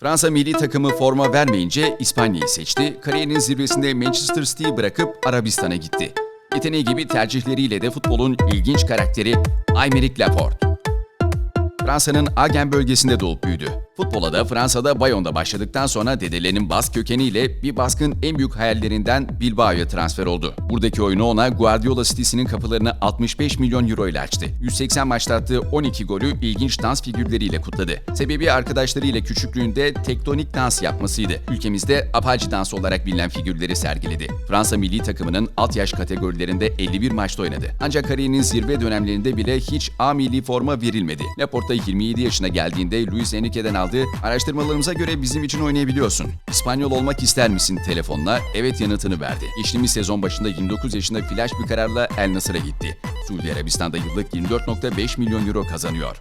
Fransa milli takımı forma vermeyince İspanya'yı seçti. Kariyerinin zirvesinde Manchester City'yi bırakıp Arabistan'a gitti. Yeteneği gibi tercihleriyle de futbolun ilginç karakteri Aymeric Laporte. Fransa'nın Agen bölgesinde doğup büyüdü. Futbola da Fransa'da Bayon'da başladıktan sonra dedelerinin Bask kökeniyle bir Bask'ın en büyük hayallerinden Bilbao'ya transfer oldu. Buradaki oyunu ona Guardiola City'sinin kapılarını 65 milyon euro ile açtı. 180 maçta attığı 12 golü ilginç dans figürleriyle kutladı. Sebebi arkadaşlarıyla küçüklüğünde tektonik dans yapmasıydı. Ülkemizde apache dansı olarak bilinen figürleri sergiledi. Fransa milli takımının alt yaş kategorilerinde 51 maçta oynadı. Ancak kariyerinin zirve dönemlerinde bile hiç A milli forma verilmedi. Laporta 27 yaşına geldiğinde Luis Enrique'den aldığı araştırmalarımıza göre bizim için oynayabiliyorsun. İspanyol olmak ister misin telefonla evet yanıtını verdi. Geçtiğimiz sezon başında 29 yaşında flash bir kararla El Nasır'a gitti. Suudi Arabistan'da yıllık 24.5 milyon euro kazanıyor.